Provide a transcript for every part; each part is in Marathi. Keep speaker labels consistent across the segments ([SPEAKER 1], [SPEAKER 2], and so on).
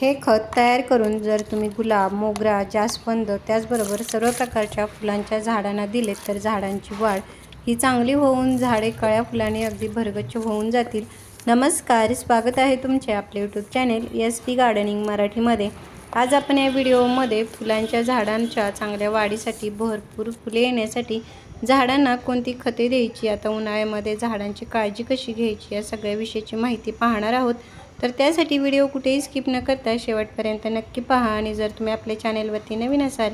[SPEAKER 1] हे खत तयार करून जर तुम्ही गुलाब मोगरा जास्वंद त्याचबरोबर सर्व प्रकारच्या फुलांच्या झाडांना दिलेत तर झाडांची वाढ ही चांगली होऊन झाडे कळ्या फुलाने अगदी भरगच्छ होऊन जातील. नमस्कार स्वागत आहे तुमचे आपले YouTube channel S P gardening मराठीमध्ये. आज आपण या व्हिडिओमध्ये फुलांच्या झाडांच्या चांगल्या वाढीसाठी भरपूर फुले येण्यासाठी झाडांना कोणती खते द्यायची आता उन्हाळ्यामध्ये झाडांची काळजी कशी घ्यायची या सगळ्या विषयीची माहिती पाहणार आहोत. तर त्यासाठी व्हिडिओ कुठेही स्किप न करता शेवटपर्यंत नक्की पहा आणि जर तुम्ही आपल्या चॅनेलवरती नवीन असाल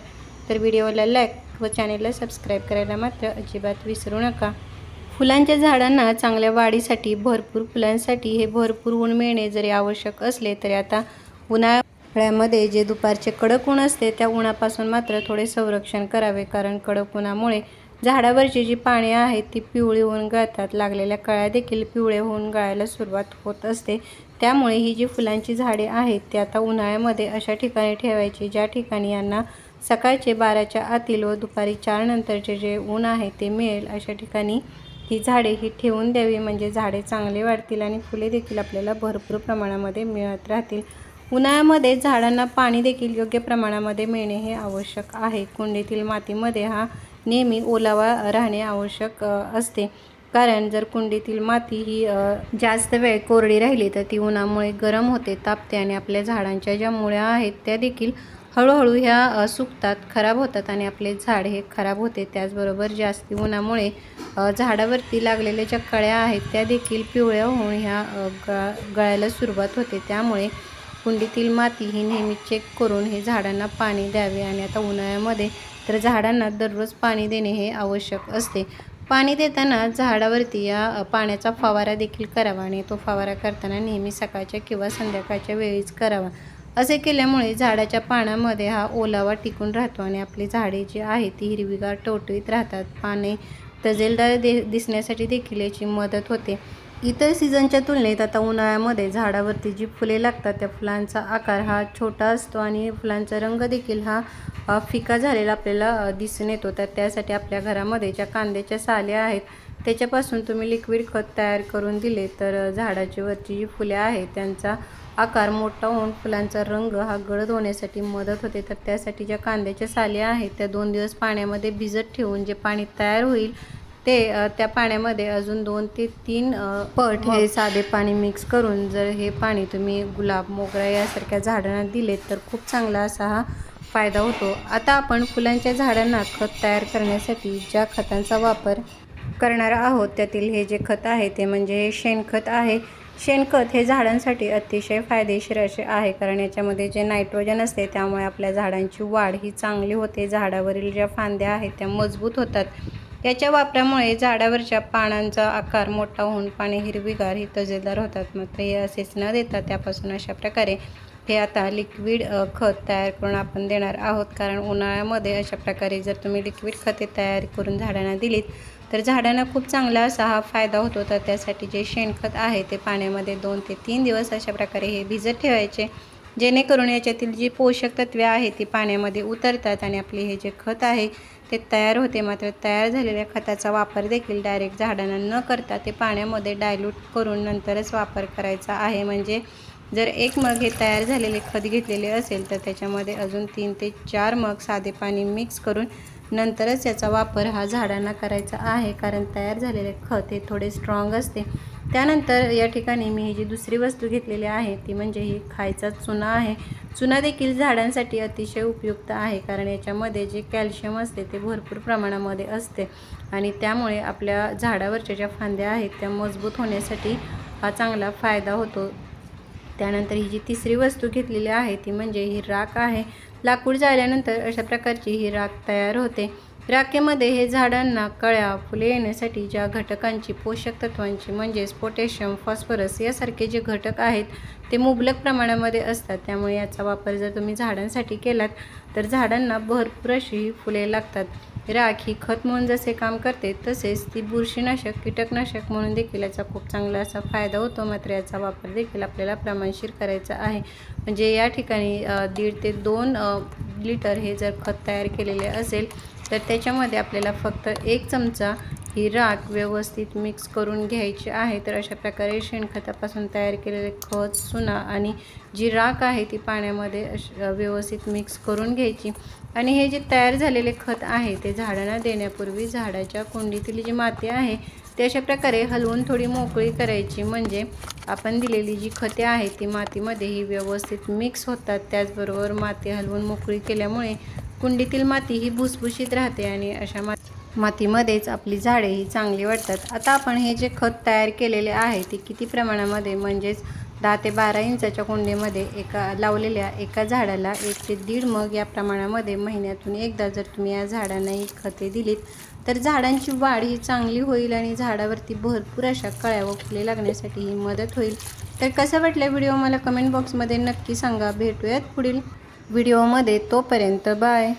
[SPEAKER 1] तर व्हिडिओला लाईक व चॅनेलला सबस्क्राईब करायला मात्र अजिबात विसरू नका. फुलांच्या झाडांना चांगल्या वाढीसाठी भरपूर फुलांसाठी हे भरपूर ऊन मिळणे जरी आवश्यक असले तरी आता उन्हाळ्यामध्ये जे दुपारचे कडक ऊन असते त्या उन्हापासून मात्र थोडे संरक्षण करावे. कारण कडक उन्हामुळे झाडावरची जी पाने आहेत ती पिवळी होऊन गळतात. लागलेल्या कळ्या देखील पिवळे होऊन गळायला सुरुवात होत असते. त्यामुळे ही जी फुलांची झाडे आहेत ती आता उन्हाळ्यामध्ये अशा ठिकाणी ठेवायची ज्या ठिकाणी यांना सकाळचे बाराच्या आतील व दुपारी चार नंतरचे जे ऊन आहे ते मिळेल. अशा ठिकाणी ही झाडे ही ठेवून द्यावी. म्हणजे झाडे चांगले वाढतील आणि फुले देखील आपल्याला भरपूर प्रमाणामध्ये मिळत राहतील. उन्हाळ्यामध्ये झाडांना पाणी देखील योग्य प्रमाणामध्ये मिळणे हे आवश्यक आहे. कुंडीतील मातीमध्ये हा नेहमी ओलावा राहणे आवश्यक असते. कारण जर कुंडीतील माती ही जास्त वेळ कोरडी राहिली तर ती उन्हामुळे गरम होते. तापते आणि आपल्या झाडांच्या ज्या मुळ्या आहेत त्या देखील हळूहळू ह्या सुकतात खराब होतात आणि आपले झाड हे खराब होते. त्याचबरोबर जास्ती उन्हामुळे झाडावरती लागलेल्या ज्या कळ्या आहेत त्या देखील पिवळ्या होऊन ह्या ग गळायला सुरुवात होते. त्यामुळे कुंडीतील माती ही नेहमी चेक करून हे झाडांना पाणी द्यावे आणि आता उन्हाळ्यामध्ये तर झाडांना दररोज पाणी देणे हे आवश्यक असते. पाणी देताना झाडावरती या पाण्याचा फवारा देखील करावा आणि तो फवारा करताना नेहमी सकाळच्या किंवा संध्याकाळच्या वेळीच करावा. असे केल्यामुळे झाडाच्या पानामध्ये हा ओलावा टिकून राहतो आणि आपली झाडे जी आहेत ती हिरवीगार टवटवीत राहतात. पाने तजेलदार दे दिसण्यासाठी देखील याची मदत होते. इतर सीझनच्या तुलनेत आता उन्हाळ्यामध्ये झाडावरती जी फुले लागतात त्या फुलांचा आकार हा छोटा असतो आणि फुलांचा रंग देखील हा फिका झालेला आपल्याला दिसून येतो. तर त्यासाठी आपल्या घरामध्ये ज्या कांद्याच्या साल्या आहेत त्याच्यापासून तुम्ही लिक्विड खत तयार करून दिले तर झाडाची वरची जी फुले आहेत त्यांचा आकार मोठा होऊन फुलांचा रंग हा गडद होण्यासाठी मदत होते. तर त्यासाठी ज्या कांद्याच्या साल्या आहेत त्या दोन दिवस पाण्यामध्ये भिजत ठेवून जे पाणी तयार होईल ते त्या पाण्यामध्ये अजून दोन ते तीन पट हे साधे पाणी मिक्स करून जर हे पाणी तुम्ही गुलाब मोगरा यासारख्या झाडांना दिलेत तर खूप चांगला असा हा फायदा होतो. आता आपण फुलांच्या झाडांना खत तयार करण्यासाठी ज्या खतांचा वापर करणार आहोत त्यातील हे जे खत आहे ते म्हणजे हे शेणखत आहे. शेणखत हे झाडांसाठी अतिशय फायदेशीर असे आहे कारण याच्यामध्ये जे नायट्रोजन असते त्यामुळे आपल्या झाडांची वाढ ही चांगली होते. झाडावरील ज्या फांद्या आहेत त्या मजबूत होतात. याच्या वापरामुळे झाडावरच्या पानांचा आकार मोठा होऊन पाने हिरवीगार ही तजेदार होतात. मात्र हे असेच न देता त्यापासून अशा प्रकारे हे आता लिक्विड खत तयार करून आपण देणार आहोत. कारण उन्हाळ्यामध्ये अशा प्रकारे जर तुम्ही लिक्विड खते तयार करून झाडांना दिलीत तर झाडांना खूप चांगला असा हा फायदा होतो. तर त्यासाठी जे शेणखत आहे ते पाण्यामध्ये दोन ते तीन दिवस अशा प्रकारे हे भिजत ठेवायचे. जेणेकरून याच्यातील जी पोषक तत्वे आहेत ती पाण्यामध्ये उतरतात आणि आपले हे जे खत आहे ते तयार होते. मात्र तयार झालेल्या खताचा वापर देखील डायरेक्ट झाडांना न करता ते पाण्यामध्ये डायल्यूट करून नंतरच वापर करायचा आहे. म्हणजे जर एक मग हे तयार झालेले खत घेतलेले असेल तर त्याच्यामध्ये अजून तीन ते चार मग साधे पाणी मिक्स करून नंतरच याचा वापर हा झाडांना करायचा आहे. कारण तयार झालेले खत हे थोडे स्ट्रॉंग असते. त्यानंतर या ठिकाणी मी ही जी दुसरी वस्तू घेतलेली आहे ती म्हणजे ही खायचा चुना आहे. चुना देखील झाडांसाठी अतिशय उपयुक्त आहे कारण याच्यामध्ये जे कॅल्शियम असते ते भरपूर प्रमाणामध्ये असते. आणि त्यामुळे आपल्या झाडावरच्या ज्या फांद्या आहेत त्या मजबूत होण्यासाठी हा चांगला फायदा होतो. त्यानंतर ही जी तिसरी वस्तू घेतलेली आहे ती म्हणजे ही राख आहे. लाकूड जाळल्यानंतर अशा प्रकारची ही राख तयार होते. राखेमध्ये हे झाडांना कळ्या फुले येण्यासाठी ज्या घटकांची पोषक तत्वांची म्हणजेच पोटॅशियम फॉस्फरस यासारखे जे घटक आहेत ते मुबलक प्रमाणामध्ये असतात. त्यामुळे याचा वापर जर तुम्ही झाडांसाठी केलात तर झाडांना भरपूर अशी फुले लागतात. राख ही खत म्हणून जसे काम करते तसेच ती बुरशीनाशक कीटकनाशक म्हणून देखील याचा खूप चांगला असा फायदा होतो. मात्र याचा वापर देखील आपल्याला प्रमाणशीर करायचा आहे. म्हणजे या ठिकाणी दीड ते दोन लिटर हे जर खत तयार केलेले असेल तर त्याच्यामध्ये आपल्याला फक्त एक चमचा ही राख व्यवस्थित मिक्स करून घ्यायची आहे. तर अशा प्रकारे शेणखतापासून तयार केलेले खत चुना आणि जी राख आहे ती पाण्यामध्ये अश व्यवस्थित मिक्स करून घ्यायची. आणि हे जे तयार झालेले खत आहे ते झाडांना देण्यापूर्वी झाडाच्या कुंडीतील जी माती आहे ते अशा प्रकारे हलवून थोडी मोकळी करायची. म्हणजे आपण दिलेली जी खते आहेत ती मातीमध्ये ही व्यवस्थित मिक्स होतात. त्याचबरोबर माती हलवून मोकळी केल्यामुळे कुंडीतील माती ही भुसभुशीत राहते आणि अशा मा मातीमध्येच आपली झाडे ही चांगली वाटतात आता आपण हे जे खत तयार केलेले आहे ते किती प्रमाणामध्ये म्हणजेच दहा ते बारा इंचाच्या कुंडीमध्ये एका लावलेल्या एका झाडाला एक ते दीड मग या प्रमाणामध्ये महिन्यातून एकदा जर तुम्ही या झाडांना ही खते दिलीत तर झाडांची वाढ ही चांगली होईल आणि झाडावरती भरपूर अशा कळ्या व फुले लागण्यासाठी ही मदत होईल. तर कसं वाटलं व्हिडिओ? मला कमेंट बॉक्समध्ये नक्की सांगा. भेटूयात पुढील व्हिडिओमध्ये तोपर्यंत बाय.